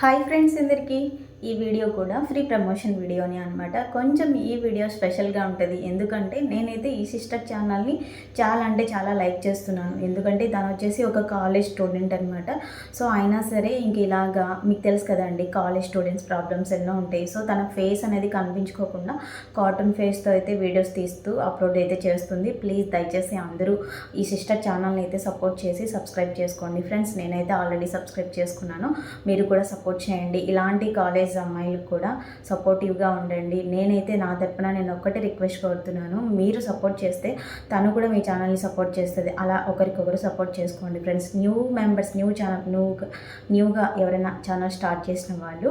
Hi friends అందరికీ ఈ video కూడా ఫ్రీ ప్రమోషన్ వీడియోని అనమాట కొంచెం ఈ వీడియో స్పెషల్గా ఉంటుంది. ఎందుకంటే నేనైతే ఈ సిస్టర్ ఛానల్ని చాలా అంటే చాలా లైక్ చేస్తున్నాను. ఎందుకంటే తను వచ్చేసి ఒక కాలేజ్ స్టూడెంట్ అనమాట సో అయినా సరే ఇంక ఇలాగా మీకు తెలుసు కదండి కాలేజ్ స్టూడెంట్స్ ప్రాబ్లమ్స్ ఎన్నో ఉంటాయి. సో తన ఫేస్ అనేది కనిపించుకోకుండా కాటన్ ఫేస్తో అయితే వీడియోస్ తీస్తూ అప్లోడ్ అయితే చేస్తుంది. ప్లీజ్ దయచేసి అందరూ ఈ సిస్టర్ ఛానల్ని అయితే సపోర్ట్ చేసి సబ్స్క్రైబ్ చేసుకోండి. ఫ్రెండ్స్ నేనైతే ఆల్రెడీ సబ్స్క్రైబ్ చేసుకున్నాను. మీరు కూడా సపోర్ట్ సపోర్ట్ చేయండి. ఇలాంటి కాలేజ్ అమ్మాయిలకు కూడా సపోర్టివ్గా ఉండండి. నేనైతే నా తరపున నేను ఒక్కటే రిక్వెస్ట్ కోరుతున్నాను. మీరు సపోర్ట్ చేస్తే తను కూడా మీ ఛానల్ని సపోర్ట్ చేస్తుంది. అలా ఒకరికొకరు సపోర్ట్ చేసుకోండి. Friends new members new channel new న్యూగా ఎవరైనా ఛానల్ స్టార్ట్ చేసిన వాళ్ళు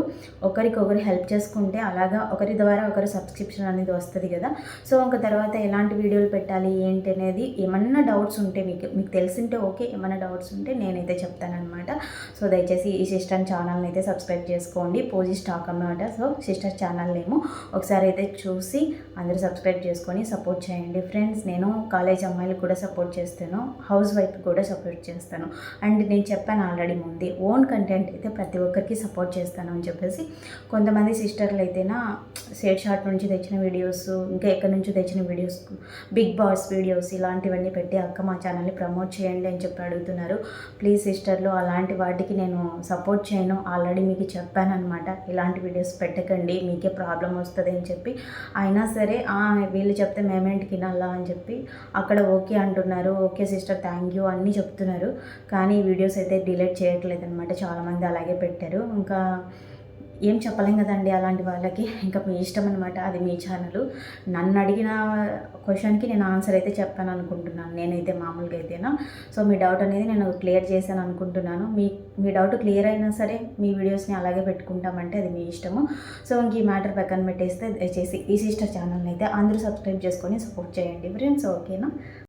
ఒకరికొకరు హెల్ప్ చేసుకుంటే అలాగా ఒకరి ద్వారా ఒకరు సబ్స్క్రిప్షన్ అనేది వస్తుంది కదా. సో ఇంకా తర్వాత ఎలాంటి వీడియోలు పెట్టాలి ఏంటి అనేది ఏమన్నా డౌట్స్ ఉంటే మీకు మీకు తెలిసింటే ఓకే. ఏమైనా డౌట్స్ ఉంటే నేనైతే చెప్తానమాట సో దయచేసి ఈ సిస్టమ్ ఛానల్ని అయితే సబ్స్క్రైబ్ చేసుకోండి. పోజి స్టాక్ అన్నమాట. సో సిస్టర్ ఛానల్ ఏమో ఒకసారి అయితే చూసి అందరూ సబ్స్క్రైబ్ చేసుకొని సపోర్ట్ చేయండి. ఫ్రెండ్స్ నేను కాలేజ్ అమ్మాయిలకు కూడా సపోర్ట్ చేస్తాను. హౌస్ వైఫ్ కూడా సపోర్ట్ చేస్తాను. అండ్ నేను చెప్పాను ఆల్రెడీ ముందే ఓన్ కంటెంట్ అయితే ప్రతి ఒక్కరికి సపోర్ట్ చేస్తాను అని చెప్పేసి. కొంతమంది సిస్టర్లు అయితేనా సేట్ షాట్ నుంచి తెచ్చిన వీడియోస్ ఇంకా ఎక్కడి నుంచో తెచ్చిన వీడియోస్ బిగ్ బాస్ వీడియోస్ ఇలాంటివన్నీ పెట్టి అక్క మా ఛానల్ని ప్రమోట్ చేయండి అని చెప్పి అడుగుతున్నారు. ప్లీజ్ సిస్టర్లు అలాంటి వాటికి నేను సపోర్ట్ చేయను. ఆల్రెడీ మీకు చెప్పాను అనమాట ఇలాంటి వీడియోస్ పెట్టకండి మీకే ప్రాబ్లం వస్తుంది అని చెప్పి. అయినా సరే వీళ్ళు చెప్తే మేమేంటి తినాలా అని చెప్పి అక్కడ ఓకే అంటున్నారు. ఓకే సిస్టర్ థ్యాంక్ యూ అన్నీ చెప్తున్నారు. కానీ వీడియోస్ అయితే డిలీట్ చేయట్లేదు అనమాట చాలామంది అలాగే పెట్టారు. ఇంకా ఏం చెప్పలేం కదండి అలాంటి వాళ్ళకి. ఇంకా మీ ఇష్టం అనమాట అది మీ ఛానల్ నన్ను అడిగిన క్వశ్చన్కి నేను ఆన్సర్ అయితే చెప్పాను అనుకుంటున్నాను. నేనైతే మామూలుగా అయితేనా? సో మీ డౌట్ అనేది నేను క్లియర్ చేశాను అనుకుంటున్నాను. మీ మీ డౌట్ క్లియర్ అయినా సరే మీ వీడియోస్ని అలాగే పెట్టుకుంటామంటే అది మీ ఇష్టము. సో ఇంక ఈ మ్యాటర్ పక్కన పెట్టేస్తే దయచేసి ఈ సిస్టర్ ఛానల్ని అయితే అందరూ సబ్స్క్రైబ్ చేసుకొని సపోర్ట్ చేయండి. ఫ్రెండ్స్ ఓకేనా